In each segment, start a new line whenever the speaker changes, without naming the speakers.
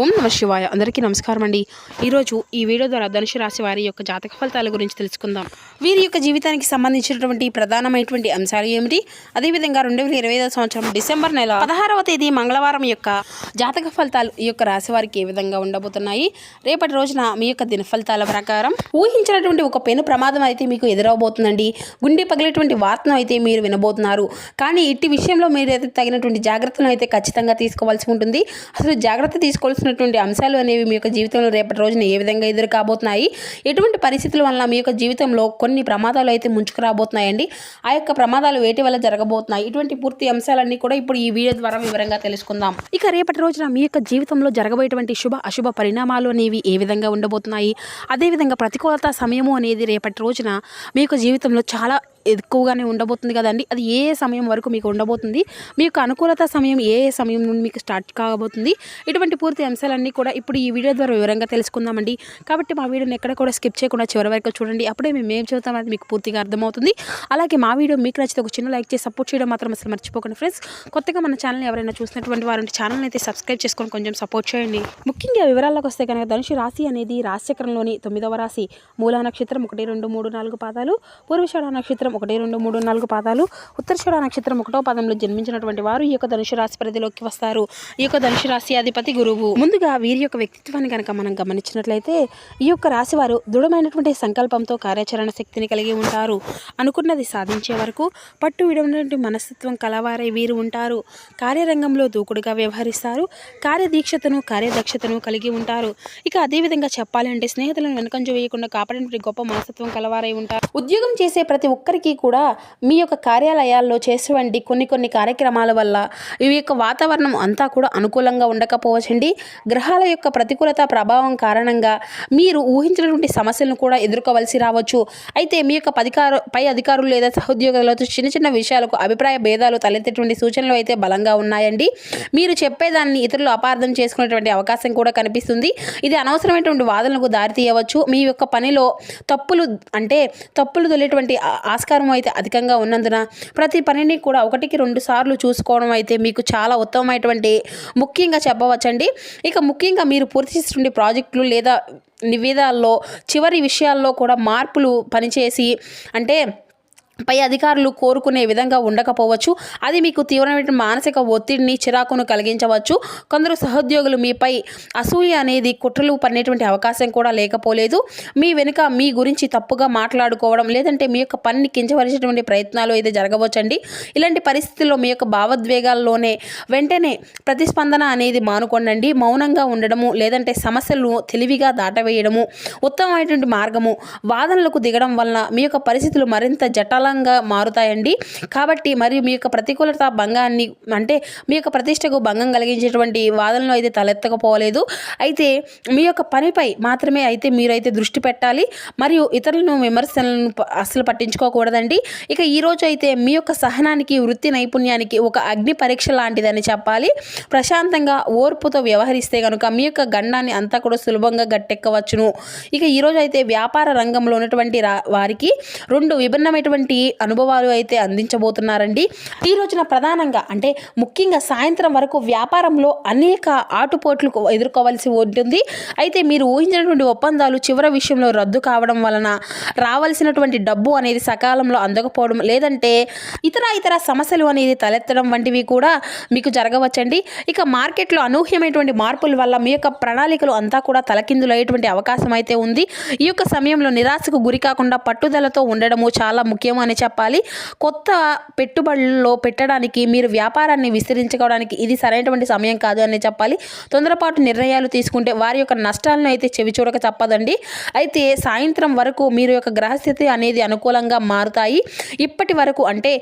ఓం నమ శివాయ. అందరికీ నమస్కారం అండి ఈరోజు ఈ వీడియో ద్వారా ధనుసు రాశి వారి యొక్క జాతక ఫలితాల గురించి తెలుసుకుందాం. వీరి యొక్క జీవితానికి సంబంధించినటువంటి ప్రధానమైనటువంటి అంశాలు ఏమిటి? అదేవిధంగా రెండు వేల ఇరవై ఐదో సంవత్సరం డిసెంబర్ నెల పదహారవ తేదీ మంగళవారం యొక్క జాతక ఫలితాలు ఈ యొక్క రాశి వారికి ఏ విధంగా ఉండబోతున్నాయి? రేపటి రోజున మీ యొక్క దిన ఫలితాల ప్రకారం ఊహించినటువంటి ఒక పెను ప్రమాదం అయితే మీకు ఎదురవబోతుందండి. గుండె పగిలేటువంటి వార్తను అయితే మీరు వినబోతున్నారు. కానీ ఇట్టి విషయంలో మీరు అయితే తగినటువంటి జాగ్రత్తలను అయితే ఖచ్చితంగా తీసుకోవాల్సి ఉంటుంది. అసలు జాగ్రత్త తీసుకోవాల్సిన తీసుకోవాల్సినటువంటి అంశాలు అనేవి మీ యొక్క జీవితంలో రేపటి రోజున ఏ విధంగా ఎదురు కాబోతున్నాయి ఎటువంటి పరిస్థితుల వల్ల మీ యొక్క జీవితంలో కొన్ని ప్రమాదాలు అయితే ముంచుకు రాబోతున్నాయండి ఆ యొక్క ప్రమాదాలు వేటి వల్ల జరగబోతున్నాయి? ఇటువంటి పూర్తి అంశాలన్నీ కూడా ఇప్పుడు ఈ వీడియో ద్వారా వివరంగా తెలుసుకుందాం. ఇక రేపటి రోజున మీ యొక్క జీవితంలో జరగబోయేటువంటి శుభ అశుభ పరిణామాలు అనేవి ఏ విధంగా ఉండబోతున్నాయి? అదేవిధంగా ప్రతికూలత సమయము అనేది రేపటి రోజున మీ యొక్క జీవితంలో చాలా ఎక్కువగానే ఉండబోతుంది కదండి. అది ఏ సమయం వరకు మీకు ఉండబోతుంది? మీ యొక్క అనుకూలత సమయం ఏ ఏ సమయం నుండి మీకు స్టార్ట్ కాబోతుంది? ఇటువంటి పూర్తి అంశాలన్నీ కూడా ఇప్పుడు ఈ వీడియో ద్వారా వివరంగా తెలుసుకుందామండి. కాబట్టి మా వీడియోని ఎక్కడ కూడా స్కిప్ చేయకుండా చివరి వరకు చూడండి. అప్పుడే మేము ఏం చెబుతాం అది మీకు పూర్తిగా అర్థమవుతుంది. అలాగే మా వీడియో మీకు నచ్చితే ఒక చిన్న లైక్ చేసి సపోర్ట్ చేయడం మాత్రం అసలు మర్చిపోకండి ఫ్రెండ్స్. కొత్తగా మన ఛానల్ ఎవరైనా చూసినటువంటి వారంటే ఛానల్ అయితే సబ్స్క్రైబ్ చేసుకొని కొంచెం సపోర్ట్ చేయండి. ముఖ్యంగా వివరాలకు వస్తే కనుక ధనుషు రాశి అనేది రాశిచక్రంలోని తొమ్మిదవ రాశి. మూలా నక్షత్రం ఒకటి రెండు మూడు నాలుగు పాదాలు. పూర్వషాఢ నక్షత్రం ఒకటి రెండు మూడు నాలుగు పాదాలు. ఉత్తరశూడ నక్షత్రం ఒకటో పాదంలో జన్మించినటువంటి వారు ఈ యొక్క ధనుసు రాశి పరిధిలోకి వస్తారు. ఈ యొక్క ధనుసు రాశి అధిపతి గురువు. ముందుగా వీరి యొక్క వ్యక్తిత్వాన్ని కనుక మనం గమనించినట్లయితే ఈ యొక్క రాశి వారు దృఢమైనటువంటి సంకల్పంతో కార్యాచరణ శక్తిని కలిగి ఉంటారు. అనుకున్నది సాధించే వరకు పట్టు విడమైనటువంటి మనస్తత్వం కలవారై వీరు ఉంటారు. కార్యరంగంలో దూకుడుగా వ్యవహరిస్తారు. కార్యదీక్షతను కార్యదక్షతను కలిగి ఉంటారు. ఇక అదేవిధంగా చెప్పాలంటే స్నేహితులను వెనకంజ వేయకుండా కాపాడినటువంటి గొప్ప మనస్తత్వం కలవారై ఉంటారు. ఉద్యోగం చేసే ప్రతి ఒక్కరికి కూడా మీ యొక్క కార్యాలయాల్లో చేసేవంటి కొన్ని కొన్ని కార్యక్రమాల వల్ల ఈ యొక్క వాతావరణం అంతా కూడా అనుకూలంగా ఉండకపోవచ్చండి. గ్రహాల యొక్క ప్రతికూలత ప్రభావం కారణంగా మీరు ఊహించినటువంటి సమస్యలను కూడా ఎదుర్కోవలసి రావచ్చు. అయితే మీ యొక్క పదికారు పై అధికారులు లేదా సహోద్యోగులతో చిన్న చిన్న విషయాలకు అభిప్రాయ భేదాలు తలెత్తేటువంటి సూచనలు అయితే బలంగా ఉన్నాయండి. మీరు చెప్పేదాన్ని ఇతరులు అపార్థం చేసుకునేటువంటి అవకాశం కూడా కనిపిస్తుంది. ఇది అనవసరమైనటువంటి వాదనలకు దారితీయవచ్చు. మీ యొక్క పనిలో తప్పులు అంటే తప్పులు తొలేటువంటి ఆస్కారం ఆస్కారం అయితే అధికంగా ఉన్నందున ప్రతి పనిని కూడా ఒకటికి రెండు సార్లు చూసుకోవడం అయితే మీకు చాలా ఉత్తమమైనటువంటి ముఖ్యంగా చెప్పవచ్చండి. ఇక ముఖ్యంగా మీరు పూర్తి చేస్తుండే ప్రాజెక్టులు లేదా నివేదాల్లో చివరి విషయాల్లో కూడా మార్పులు పనిచేసి అంటే పై అధికారులు కోరుకునే విధంగా ఉండకపోవచ్చు. అది మీకు తీవ్రమైన మానసిక ఒత్తిడిని చిరాకును కలిగించవచ్చు. కొందరు సహోద్యోగులు మీపై అసూయ అనేది కుట్రలు పన్నేటువంటి అవకాశం కూడా లేకపోలేదు. మీ వెనుక మీ గురించి తప్పుగా మాట్లాడుకోవడం లేదంటే మీ యొక్క పనిని కించవలసినటువంటి ప్రయత్నాలు అయితే జరగవచ్చండి. ఇలాంటి పరిస్థితుల్లో మీ యొక్క భావోద్వేగాల్లోనే వెంటనే ప్రతిస్పందన అనేది మానుకోండి మౌనంగా ఉండడము లేదంటే సమస్యలను తెలివిగా దాటవేయడము ఉత్తమమైనటువంటి మార్గము వాదనలకు దిగడం వలన మీ యొక్క పరిస్థితులు మరింత జటాలంగా మారుతాయండి. కాబట్టి మరియు మీ యొక్క ప్రతికూలత భంగాన్ని అంటే మీ యొక్క ప్రతిష్టకు భంగం కలిగించేటువంటి వాదనలు అయితే తలెత్తకపోలేదు. అయితే మీ యొక్క పనిపై మాత్రమే అయితే మీరైతే దృష్టి పెట్టాలి. మరియు ఇతరులను విమర్శలను అస్సలు పట్టించుకోకూడదండి. ఇక ఈ అయితే మీ యొక్క సహనానికి వృత్తి నైపుణ్యానికి ఒక అగ్ని పరీక్ష లాంటిదని చెప్పాలి. ప్రశాంతంగా ఓర్పుతో వ్యవహరిస్తే కనుక మీ యొక్క గండాన్ని అంతా కూడా సులభంగా గట్టెక్కవచ్చును. ఇక ఈరోజు అయితే వ్యాపార రంగంలో ఉన్నటువంటి వారికి రెండు విభిన్నమైనటువంటి అనుభవాలు అయితే అందించబోతున్నారండి? ఈ రోజున ప్రధానంగా అంటే ముఖ్యంగా సాయంత్రం వరకు వ్యాపారంలో అనేక ఆటుపోట్లు ఎదుర్కోవాల్సి ఉంటుంది. అయితే మీరు ఊహించినటువంటి ఒప్పందాలు చివరి విషయంలో రద్దు కావడం వలన రావాల్సినటువంటి డబ్బు అనేది సకాలంలో అందకపోవడం లేదంటే ఇతర ఇతర సమస్యలు అనేది తలెత్తడం వంటివి కూడా మీకు జరగవచ్చండి. ఇక మార్కెట్లో అనూహ్యమైనటువంటి మార్పుల వల్ల మీ యొక్క ప్రణాళికలు అంతా కూడా తలకిందులయ్యేటువంటి అవకాశం అయితే ఉంది. ఈ యొక్క సమయంలో నిరాశకు గురి కాకుండా పట్టుదలతో ఉండడము చాలా ముఖ్యం అని చెప్పాలి. కొత్త పెట్టుబడుల్లో పెట్టడానికి మీరు వ్యాపారాన్ని విస్తరించుకోవడానికి ఇది సరైనటువంటి సమయం కాదు అని చెప్పాలి. తొందరపాటు నిర్ణయాలు తీసుకుంటే వారి యొక్క నష్టాలను అయితే చెవి చూడక తప్పదండి. అయితే సాయంత్రం వరకు మీరు యొక్క గ్రహస్థితి అనేది అనుకూలంగా మారుతాయి. ఇప్పటి వరకు అంటే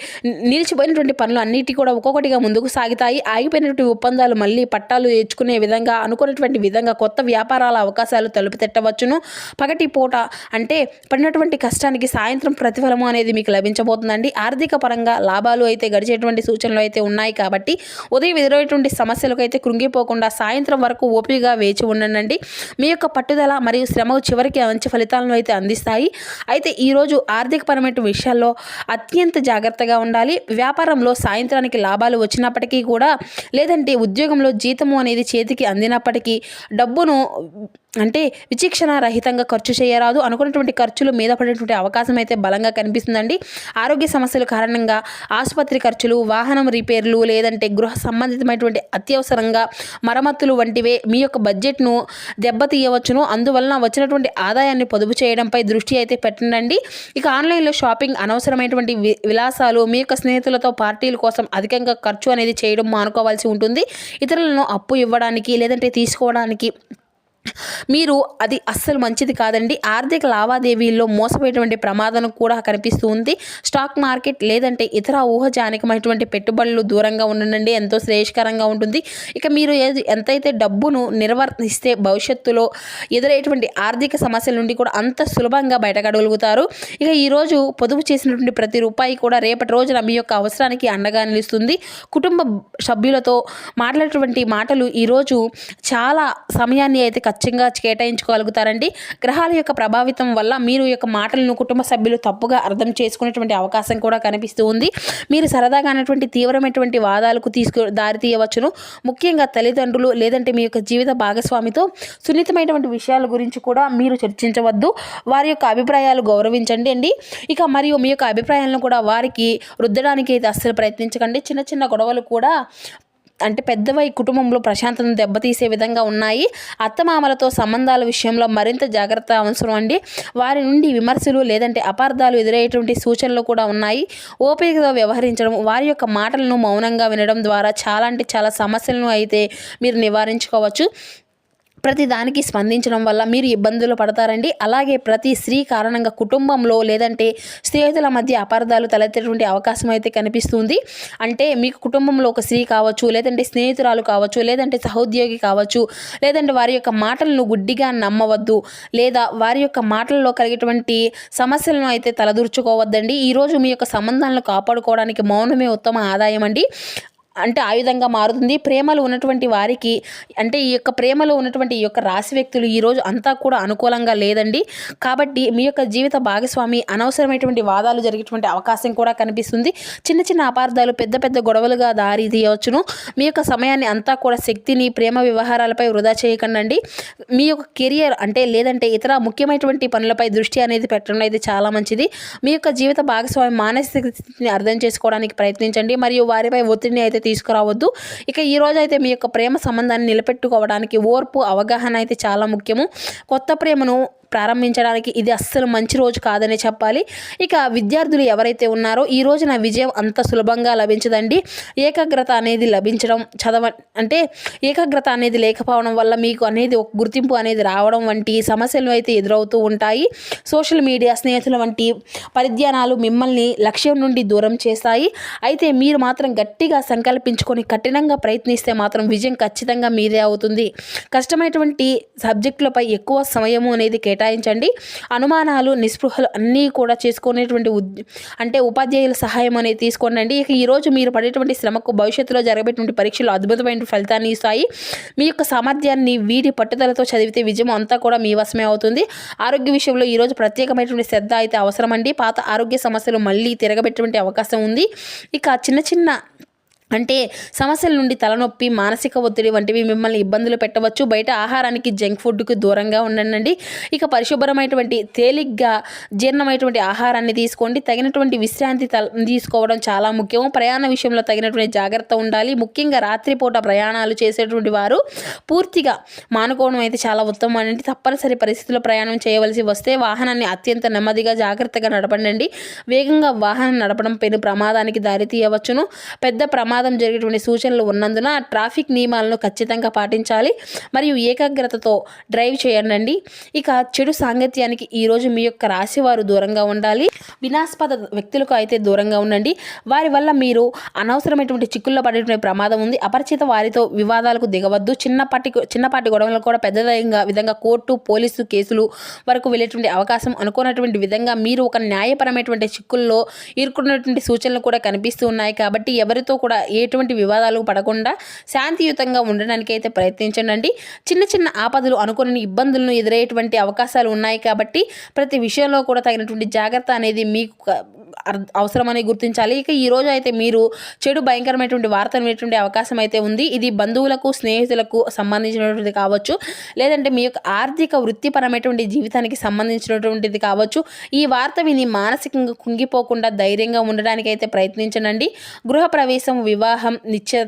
నిలిచిపోయినటువంటి పనులు అన్నిటి కూడా ఒక్కొక్కటిగా ముందుకు సాగుతాయి. ఆగిపోయినటువంటి ఒప్పందాలు మళ్ళీ పట్టాలు తెచ్చుకునే విధంగా అనుకున్నటువంటి విధంగా కొత్త వ్యాపారాల అవకాశాలు తలుపు తెట్టవచ్చును పగటి పూట అంటే పడినటువంటి కష్టానికి సాయంత్రం ప్రతిఫలము అనేది మీకు లభించబోతుందండి. ఆర్థిక పరంగా లాభాలు అయితే గడిచేటువంటి సూచనలు అయితే ఉన్నాయి కాబట్టి ఉదయం ఎదురయ్యేటువంటి సమస్యలకు అయితే కృంగిపోకుండా సాయంత్రం వరకు ఓపికగా వేచి ఉండండి మీ యొక్క పట్టుదల మరియు శ్రమ చివరికి మంచి ఫలితాలను అయితే అందిస్తాయి. అయితే ఈరోజు ఆర్థిక పరమైన విషయాల్లో అత్యంత జాగ్రత్తగా ఉండాలి. వ్యాపారంలో సాయంత్రానికి లాభాలు వచ్చినప్పటికీ కూడా లేదంటే ఉద్యోగంలో జీతము అనేది చేతికి అందినప్పటికీ డబ్బును అంటే విచక్షణ రహితంగా ఖర్చు చేయరాదు. అనుకున్నటువంటి ఖర్చులు మీద పడేటువంటి అవకాశం అయితే బలంగా కనిపిస్తుందండి. ఆరోగ్య సమస్యల కారణంగా ఆసుపత్రి ఖర్చులు వాహనం రిపేర్లు లేదంటే గృహ సంబంధితమైనటువంటి అత్యవసరంగా మరమ్మతులు వంటివే మీ యొక్క బడ్జెట్ను దెబ్బతీయవచ్చును. అందువలన వచ్చినటువంటి ఆదాయాన్ని పొదుపు చేయడంపై దృష్టి అయితే పెట్టండి ఇక ఆన్లైన్లో షాపింగ్ అనవసరమైనటువంటి వి- విలాసాలు మీ యొక్క స్నేహితులతో పార్టీల కోసం అధికంగా ఖర్చు అనేది చేయడం మానుకోవాల్సి ఉంటుంది. ఇతరులను అప్పు ఇవ్వడానికి లేదంటే తీసుకోవడానికి మీరు అది అస్సలు మంచిది కాదండి. ఆర్థిక లావాదేవీల్లో మోసపోయేటువంటి ప్రమాదం కూడా కనిపిస్తూ ఉంది. స్టాక్ మార్కెట్ లేదంటే ఇతర ఊహజానికమైనటువంటి పెట్టుబడులు దూరంగా ఉండండి ఎంతో శ్రేయస్కరంగా ఉంటుంది. ఇక మీరు ఎంతైతే డబ్బును నిర్వర్తిస్తే భవిష్యత్తులో ఎదురయ్యేటువంటి ఆర్థిక సమస్యల నుండి కూడా అంత సులభంగా బయటపడగలుగుతారు ఇక ఈరోజు పొదుపు చేసినటువంటి ప్రతి రూపాయి కూడా రేపటి రోజున మీ యొక్క అవసరానికి అండగా నిలుస్తుంది. కుటుంబ సభ్యులతో మాట్లాడేటువంటి మాటలు ఈరోజు చాలా సమయాన్ని అయితే ఖచ్చితంగా కేటాయించుకోగలుగుతారండి. గ్రహాల యొక్క ప్రభావితం వల్ల మీరు యొక్క మాటలను కుటుంబ సభ్యులు తప్పుగా అర్థం చేసుకునేటువంటి అవకాశం కూడా కనిపిస్తూ ఉంది. మీరు సరదాగా అనేటువంటి తీవ్రమైనటువంటి వాదాలకు తీసుకు దారి తీయవచ్చును. ముఖ్యంగా తల్లిదండ్రులు లేదంటే మీ యొక్క జీవిత భాగస్వామితో సున్నితమైనటువంటి విషయాల గురించి కూడా మీరు చర్చించవద్దు. వారి యొక్క అభిప్రాయాలు గౌరవించండి అండి. ఇక మరియు మీ యొక్క అభిప్రాయాలను కూడా వారికి రుద్దడానికి అయితే అస్సలు ప్రయత్నించకండి. చిన్న చిన్న గొడవలు కూడా అంటే పెద్దవై కుటుంబంలో ప్రశాంతతను దెబ్బతీసే విధంగా ఉన్నాయి. అత్తమామలతో సంబంధాల విషయంలో మరింత జాగ్రత్త అవసరం అండి. వారి నుండి విమర్శలు లేదంటే అపార్థాలు ఎదురయ్యేటువంటి సూచనలు కూడా ఉన్నాయి. ఓపికతో వ్యవహరించడం వారి యొక్క మాటలను మౌనంగా వినడం ద్వారా చాలా అంటే చాలా సమస్యలను అయితే మీరు నివారించుకోవచ్చు. ప్రతి దానికి స్పందించడం వల్ల మీరు ఇబ్బందులు పడతారండి. అలాగే ప్రతి స్త్రీ కారణంగా కుటుంబంలో లేదంటే స్నేహితుల మధ్య అపార్థాలు తలెత్తేటువంటి అవకాశం అయితే కనిపిస్తుంది. అంటే మీకు కుటుంబంలో ఒక స్త్రీ కావచ్చు లేదంటే స్నేహితురాలు కావచ్చు లేదంటే సహోద్యోగి కావచ్చు లేదంటే వారి యొక్క మాటలను గుడ్డిగా నమ్మవద్దు లేదా వారి యొక్క మాటల్లో కలిగేటువంటి సమస్యలను అయితే తలదూర్చుకోవద్దండి. ఈరోజు మీ యొక్క సంబంధాలను కాపాడుకోవడానికి మౌనమే ఉత్తమ ఆదాయం అండి అంటే ఆయుధంగా మారుతుంది. ప్రేమలో ఉన్నటువంటి వారికి అంటే ఈ యొక్క ప్రేమలో ఉన్నటువంటి ఈ యొక్క రాశి వ్యక్తులు ఈరోజు అంతా కూడా అనుకూలంగా లేదండి. కాబట్టి మీ యొక్క జీవిత భాగస్వామి అనవసరమైనటువంటి వాదాలు జరిగేటువంటి అవకాశం కూడా కనిపిస్తుంది. చిన్న చిన్న అపార్థాలు పెద్ద పెద్ద గొడవలుగా దారి తీయవచ్చును. మీ యొక్క సమయాన్ని అంతా కూడా శక్తిని ప్రేమ వ్యవహారాలపై వృధా చేయకండి మీ యొక్క కెరియర్ అంటే లేదంటే ఇతర ముఖ్యమైనటువంటి పనులపై దృష్టి అనేది పెట్టడం అయితే చాలా మంచిది. మీ యొక్క జీవిత భాగస్వామి మానసిక స్థితిని అర్థం చేసుకోవడానికి ప్రయత్నించండి. మరియు వారిపై ఒత్తిడిని అయితే తీసుకురావద్దు. ఇక ఈ రోజు అయితే మీ యొక్క ప్రేమ సంబంధాన్ని నిలబెట్టుకోవడానికి ఓర్పు అవగాహన అయితే చాలా ముఖ్యము. కొత్త ప్రేమను ప్రారంభించడానికి ఇది అస్సలు మంచి రోజు కాదనే చెప్పాలి. ఇక విద్యార్థులు ఎవరైతే ఉన్నారో ఈ రోజున విజయం అంత సులభంగా లభించదండి. ఏకాగ్రత అనేది లభించడం చదవ అంటే ఏకాగ్రత అనేది లేకపోవడం వల్ల మీకు అనేది ఒక గుర్తింపు అనేది రావడం వంటి సమస్యలు అయితే ఎదురవుతూ ఉంటాయి. సోషల్ మీడియా స్నేహితుల వంటి పరిజ్ఞానాలు మిమ్మల్ని లక్ష్యం నుండి దూరం చేస్తాయి. అయితే మీరు మాత్రం గట్టిగా సంకల్పించుకొని కఠినంగా ప్రయత్నిస్తే మాత్రం విజయం ఖచ్చితంగా మీదే అవుతుంది. కష్టమైనటువంటి సబ్జెక్టులపై ఎక్కువ సమయము అనేది కేటాయించండి. అనుమానాలు నిస్పృహలు అన్నీ కూడా చేసుకునేటువంటి ఉద్ అంటే ఉపాధ్యాయుల సహాయం అనేది తీసుకోండి ఇక ఈరోజు మీరు పడేటువంటి శ్రమకు భవిష్యత్తులో జరగబెట్టినటువంటి పరీక్షలు అద్భుతమైన ఫలితాన్ని ఇస్తాయి. మీ యొక్క సామర్థ్యాన్ని వీటి పట్టుదలతో చదివితే విజయం అంతా కూడా మీ వశమే అవుతుంది. ఆరోగ్య విషయంలో ఈరోజు ప్రత్యేకమైనటువంటి శ్రద్ధ అయితే అవసరమండి. పాత ఆరోగ్య సమస్యలు మళ్ళీ తిరగబెట్టేటువంటి అవకాశం ఉంది. ఇక చిన్న చిన్న అంటే సమస్యల నుండి తలనొప్పి మానసిక ఒత్తిడి వంటివి మిమ్మల్ని ఇబ్బందులు పెట్టవచ్చు. బయట ఆహారానికి జంక్ ఫుడ్కి దూరంగా ఉండండి. ఇక పరిశుభ్రమైనటువంటి తేలిగ్గా జీర్ణమైనటువంటి ఆహారాన్ని తీసుకోండి. తగినటువంటి విశ్రాంతి తల తీసుకోవడం చాలా ముఖ్యం. ప్రయాణ విషయంలో తగినటువంటి జాగ్రత్త ఉండాలి. ముఖ్యంగా రాత్రిపూట ప్రయాణాలు చేసేటువంటి వారు పూర్తిగా మానుకోవడం అయితే చాలా ఉత్తమం అండి తప్పనిసరి పరిస్థితుల్లో ప్రయాణం చేయవలసి వస్తే వాహనాన్ని అత్యంత నెమ్మదిగా జాగ్రత్తగా నడపండి వేగంగా వాహనం నడపడం పెను ప్రమాదానికి దారి తీయవచ్చును పెద్ద ప్రమాదం ప్రమాదం జరిగేటువంటి సూచనలు ఉన్నందున ట్రాఫిక్ నియమాలను ఖచ్చితంగా పాటించాలి మరియు ఏకాగ్రతతో డ్రైవ్ చేయండి ఇక చెడు సాంగత్యానికి ఈరోజు మీ యొక్క రాశి వారు దూరంగా ఉండాలి. వినాస్పద వ్యక్తులకు అయితే దూరంగా ఉండండి. వారి వల్ల మీరు అనవసరమైనటువంటి చిక్కుల్లో పడేటువంటి ప్రమాదం ఉంది. అపరిచిత వారితో వివాదాలకు దిగవద్దు. చిన్నపాటి చిన్నపాటి గొడవలు కూడా పెద్దదైన విధంగా కోర్టు పోలీసు కేసులు వరకు వెళ్ళేటువంటి అవకాశం అనుకున్నటువంటి విధంగా మీరు ఒక న్యాయపరమైనటువంటి చిక్కుల్లో ఇరుక్కున్నటువంటి సూచనలు కూడా కనిపిస్తూ ఉన్నాయి. కాబట్టి ఎవరితో కూడా ఎటువంటి వివాదాలు పడకుండా శాంతియుతంగా ఉండడానికి అయితే ప్రయత్నించండి చిన్న చిన్న ఆపదలు అనుకుని ఇబ్బందులను ఎదురయ్యేటువంటి అవకాశాలు ఉన్నాయి కాబట్టి ప్రతి విషయంలో కూడా తగినటువంటి జాగ్రత్త అనేది మీకు అవసరమని గుర్తించాలి. ఇక ఈ రోజు అయితే మీరు చెడు భయంకరమైనటువంటి వార్తలు వినేటువంటి అవకాశం అయితే ఉంది. ఇది బంధువులకు స్నేహితులకు సంబంధించినటువంటిది కావచ్చు లేదంటే మీ యొక్క ఆర్థిక వృత్తిపరమైనటువంటి జీవితానికి సంబంధించినటువంటిది కావచ్చు. ఈ వార్త విని మానసికంగా కుంగిపోకుండా ధైర్యంగా ఉండడానికి అయితే ప్రయత్నించనండి గృహప్రవేశం వివాహం വിവാഹം നിശ്ചയ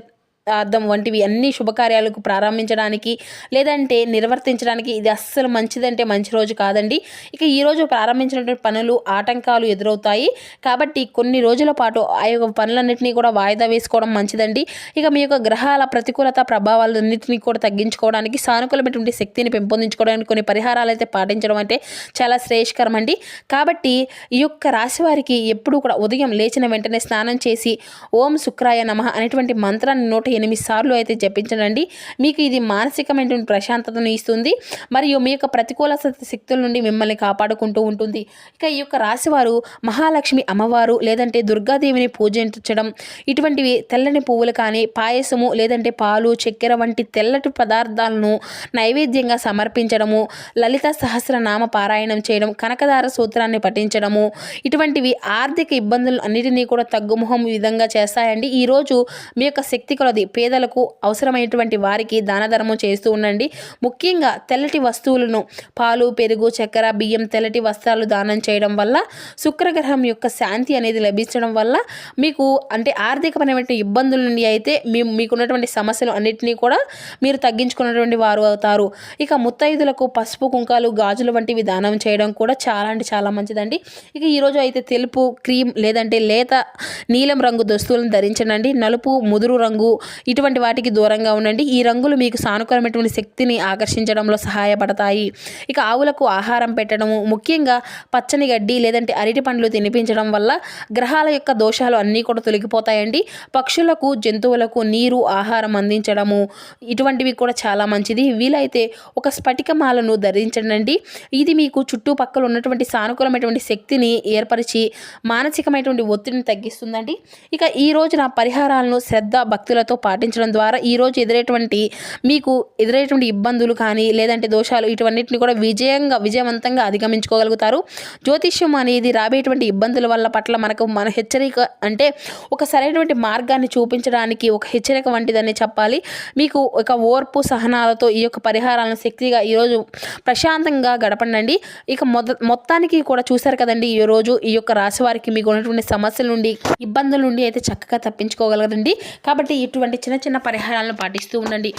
అర్థం వంటివి అన్ని శుభకార్యాలకు ప్రారంభించడానికి లేదంటే నిర్వర్తించడానికి ఇది అస్సలు మంచిదంటే మంచి రోజు కాదండి. ఇక ఈ రోజు ప్రారంభించినటువంటి పనులు ఆటంకాలు ఎదురవుతాయి. కాబట్టి కొన్ని రోజుల పాటు ఆ యొక్క పనులన్నింటినీ కూడా వాయిదా వేసుకోవడం మంచిదండి. ఇక మీ యొక్క గ్రహాల ప్రతికూలత ప్రభావాలన్నింటినీ కూడా తగ్గించుకోవడానికి సానుకూలమైనటువంటి శక్తిని పెంపొందించుకోవడానికి కొన్ని పరిహారాలు అయితే పాటించడం అంటే చాలా శ్రేయస్కరం అండి కాబట్టి ఈ యొక్క రాశి వారికి ఎప్పుడు కూడా ఉదయం లేచిన వెంటనే స్నానం చేసి ఓం శుక్రాయ నమ అనేటువంటి మంత్రాన్ని నోటి ఎనిమిది సార్లు అయితే జపించడండి మీకు ఇది మానసికమైనటువంటి ప్రశాంతతను ఇస్తుంది. మరియు మీ యొక్క ప్రతికూల శక్తుల నుండి మిమ్మల్ని కాపాడుకుంటూ ఉంటుంది. ఇక ఈ యొక్క రాశివారు మహాలక్ష్మి అమ్మవారు లేదంటే దుర్గాదేవిని పూజించడం ఇటువంటివి తెల్లని పువ్వులు కానీ పాయసము లేదంటే పాలు చక్కెర వంటి తెల్లటి పదార్థాలను నైవేద్యంగా సమర్పించడము లలిత సహస్రనామ పారాయణం చేయడం కనకదార సూత్రాన్ని పఠించడము ఇటువంటివి ఆర్థిక ఇబ్బందులు అన్నిటినీ కూడా తగ్గుముఖం విధంగా చేస్తాయండి. ఈరోజు మీ యొక్క శక్తి కొలది పేదలకు అవసరమైనటువంటి వారికి దానధర్మం చేస్తూ ఉండండి. ముఖ్యంగా తెల్లటి వస్తువులను పాలు పెరుగు చక్కెర బియ్యం తెల్లటి వస్త్రాలు దానం చేయడం వల్ల శుక్రగ్రహం యొక్క శాంతి అనేది లభించడం వల్ల మీకు అంటే ఆర్థికపరమైన ఇబ్బందుల నుండి అయితే మీ మీకున్నటువంటి సమస్యలు అన్నిటినీ కూడా మీరు తగ్గించుకున్నటువంటి వారు అవుతారు. ఇక ముత్తైదులకు పసుపు కుంకాలు గాజులు వంటివి దానం చేయడం కూడా చాలా అంటే చాలా మంచిదండి. ఇక ఈరోజు అయితే తెలుపు క్రీమ్ లేదంటే లేత నీలం రంగు దుస్తులను ధరించండి. నలుపు ముదురు రంగు ఇటువంటి వాటికి దూరంగా ఉండండి. ఈ రంగులు మీకు సానుకూలమైనటువంటి శక్తిని ఆకర్షించడంలో సహాయపడతాయి. ఇక ఆవులకు ఆహారం పెట్టడము ముఖ్యంగా పచ్చని గడ్డి లేదంటే అరటి పండ్లు తినిపించడం వల్ల గ్రహాల యొక్క దోషాలు అన్నీ కూడా తొలగిపోతాయండి. పక్షులకు జంతువులకు నీరు ఆహారం అందించడము ఇటువంటివి కూడా చాలా మంచిది. వీలైతే ఒక స్ఫటికమాలను ధరించండి ఇది మీకు చుట్టుపక్కల ఉన్నటువంటి సానుకూలమైనటువంటి శక్తిని ఏర్పరిచి మానసికమైనటువంటి ఒత్తిడిని తగ్గిస్తుందండి. ఇక ఈ రోజున పరిహారాలను శ్రద్ధ భక్తులతో పాటించడం ద్వారా ఈరోజు ఎదురైనటువంటి ఎదురేటువంటి మీకు ఎదురయ్యేటువంటి ఇబ్బందులు కానీ లేదంటే దోషాలు ఇటువంటిని కూడా విజయంగా విజయవంతంగా అధిగమించుకోగలుగుతారు. జ్యోతిష్యం అనేది రాబోయేటువంటి ఇబ్బందుల వల్ల పట్ల మనకు మన హెచ్చరిక అంటే ఒక సరైనటువంటి మార్గాన్ని చూపించడానికి ఒక హెచ్చరిక వంటిదని చెప్పాలి. మీకు ఒక ఓర్పు సహనాలతో ఈ యొక్క పరిహారాలను శక్తిగా ఈరోజు ప్రశాంతంగా గడపండి ఇక మొద మొత్తానికి కూడా చూశారు కదండి ఈ రోజు ఈ యొక్క రాశి వారికి మీకు ఉన్నటువంటి సమస్యల నుండి ఇబ్బందుల నుండి అయితే చక్కగా తప్పించుకోగలరండి కాబట్టి ఇటువంటి చిన్న చిన్న పరిహారాలను పాటిస్తూ ఉండండి.